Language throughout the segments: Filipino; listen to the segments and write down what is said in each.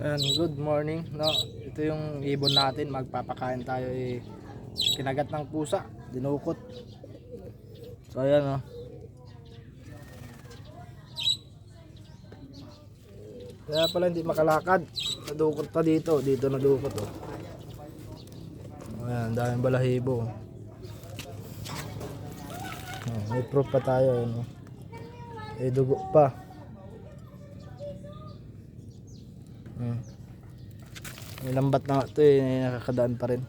Ayan, good morning. No, ito yung ibon natin. Magpapakain tayo eh, kinagat ng pusa, dinukot. So ayan oh. Kaya pala hindi makalakad. Nadukot pa dito. Dito nadukot oh. Ayan, daming balahibo. Oh, may proof pa tayo. Oh. May dugo pa. Hmm. May lambat na ito eh, nakakadaan pa rin.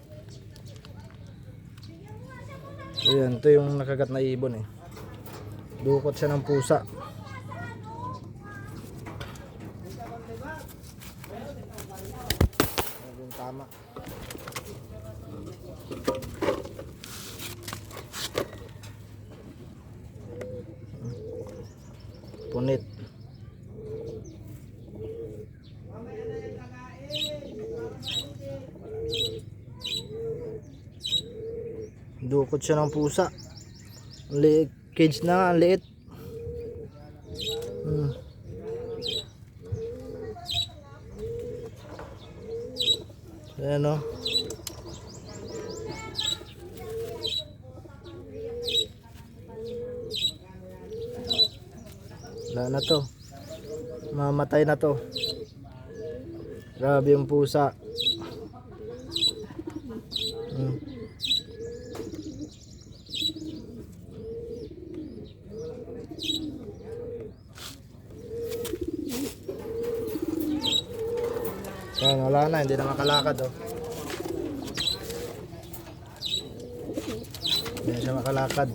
So ito yung nakagat na ibon eh. Dukot siya ng pusa. Punit. Dukot siya ng pusa. Ang. Cage na nga, liit. Hmm. Ayan o. Wala na to. Mamatay na to. Grabe yung pusa. Hmm. Yan, wala na, hindi na makalakad oh. Hindi siya makalakad.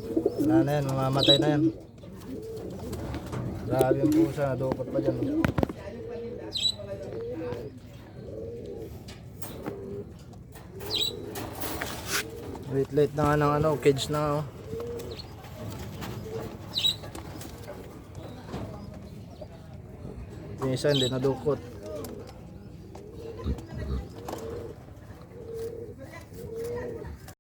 Wala na yan, mamamatay na yan. Grabe yung pusa, nadukot pa dyan. oh. Wait, late na nga ng ano, cage na oh. Yung isa hindi nadukot.